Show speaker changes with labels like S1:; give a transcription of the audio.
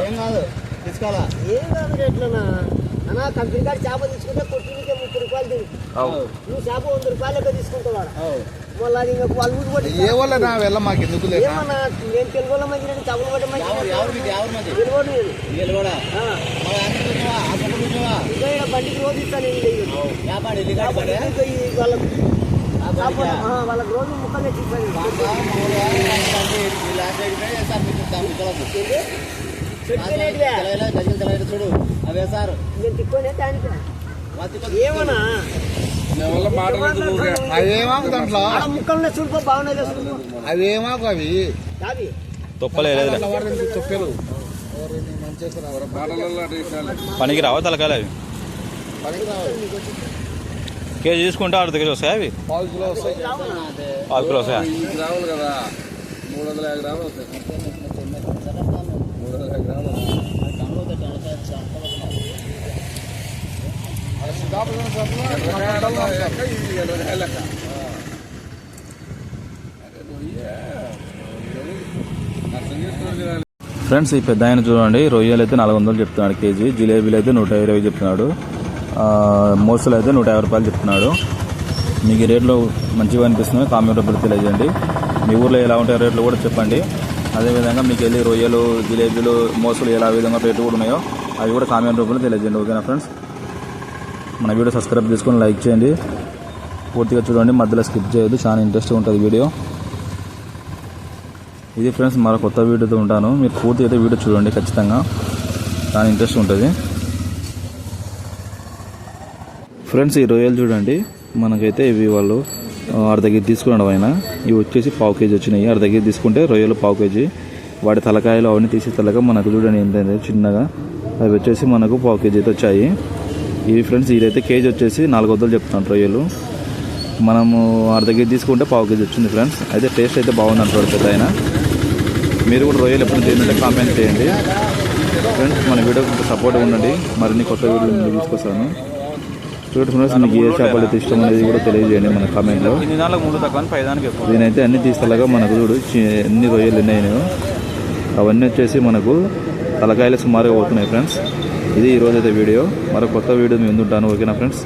S1: ఏం కాదు తీసుకోవాలా?
S2: ఏం కాదు రేట్లనా అన్నా కంపెనీ కాడ చేప తీసుకుంటే కొట్టినకే ముప్పై రూపాయలు
S3: అవు.
S2: నువ్వు చేప వంద రూపాయలు లెక్క. మళ్ళీ అది ఇంకా వాళ్ళు ఊరు కొట్టి
S3: ఏ వల్ల నా వెళ్ళ మాకు ఎందుకు లేదా?
S2: ఏమన్నా నేను తెలుగు వాళ్ళ మంచి తెలుగు ఇంకా బండికి రోజు ఇస్తాను వాళ్ళకి రోజు ముక్కలు తెచ్చి
S1: చూడు. అవి
S2: ఏమన్నా?
S3: అవేమాకు దాంట్లో?
S2: ఆడ ముక్కలు చూడుకో బాగున్నాయి చూడుకో
S3: అవేమాకు అవి?
S4: తొప్పలేదు పనికి రావా తలకాయలు అవి? కేజీ తీసుకుంటే ఆరు దగ్గర వస్తాయి అవి?
S3: పావు కిలో వస్తాయి.
S4: పావు కిలో వస్తాయా?
S3: గ్రాములు కదా. మూడు వందల యాభై గ్రాములు వస్తాయి మూడు వందల యాభై గ్రాములు లెక్క
S4: ఫ్రెండ్స్ ఈ పెద్ద ఆయన చూడండి రొయ్యలు అయితే నాలుగు వందలు చెప్తున్నాడు కేజీ జిలేబీలు అయితే నూట ఇరవై చెప్తున్నాడు. మోసలు అయితే నూట యాభై రూపాయలు చెప్తున్నాడు. మీకు ఈ రేట్లు మంచిగా అనిపిస్తున్నాయి కామెంట్ రూపాయలు తెలియజేయండి. మీ ఊర్లో ఎలా ఉంటాయో రేట్లు కూడా చెప్పండి. అదేవిధంగా మీకు వెళ్ళి రొయ్యలు జిలేబీలు మోసలు ఎలా విధంగా రేట్లు కూడా ఉన్నాయో అవి కూడా కామెంట్ రూపంలో తెలియజేయండి. ఓకేనా ఫ్రెండ్స్? మన వీడియో సబ్స్క్రైబ్ చేసుకొని లైక్ చేయండి. పూర్తిగా చూడండి మధ్యలో స్కిప్ చేయొద్దు చాలా ఇంట్రెస్ట్ ఉంటుంది వీడియో. ఇది ఫ్రెండ్స్ మరో కొత్త వీడియోతో ఉంటాను. మీరు పూర్తి అయితే వీడియో చూడండి ఖచ్చితంగా. చాలా ఇంట్రెస్ట్ ఉంటుంది. ఫ్రెండ్స్ ఈ రొయ్యలు చూడండి. మనకైతే ఇవి వాళ్ళు అర దగ్గర తీసుకున్నాడు ఆయన. ఇవి వచ్చేసి పావు కేజీ వచ్చినాయి. అర దగ్గర తీసుకుంటే రొయ్యలు పావు కేజీ. వాటి తలకాయలు అవన్నీ తీసి తలక మనకు చూడండి ఏంటంటే చిన్నగా. అవి వచ్చేసి మనకు పావు కేజీ అయితే వచ్చాయి. ఇది ఫ్రెండ్స్ ఇదైతే కేజీ వచ్చేసి నాలుగు వద్దలు చెప్తున్నాను రొయ్యలు. మనము అర్ధ దగ్గర తీసుకుంటే పావు కేజీ వచ్చింది ఫ్రెండ్స్. అయితే టేస్ట్ అయితే బాగుంది అంటారు పెద్ద ఆయన మీరు కూడా రొయ్యలు ఎప్పుడు తింటుంటే కామెంట్ చేయండి. ఫ్రెండ్స్ మన వీడియోకి సపోర్ట్ ఉండండి. మరిన్ని కొత్త వీడియోలు నేను తీసుకొస్తాను. చూడండి ఫ్రెండ్స్ మీకు ఏ చేపలు అయితే ఇష్టం అనేది కూడా తెలియజేయండి మన కామెంట్లో నేనైతే అన్ని తీస్తలాగా మనకు చూడు ఎన్ని రొయ్యలు ఉన్నాయో అవన్నీ వచ్చేసి మనకు తలకాయలు సుమారుగా పోతున్నాయి ఫ్రెండ్స్. ఇది ఈరోజు అయితే వీడియో. మరో కొత్త వీడియో మీ ఉంటాను. ఓకేనా ఫ్రెండ్స్?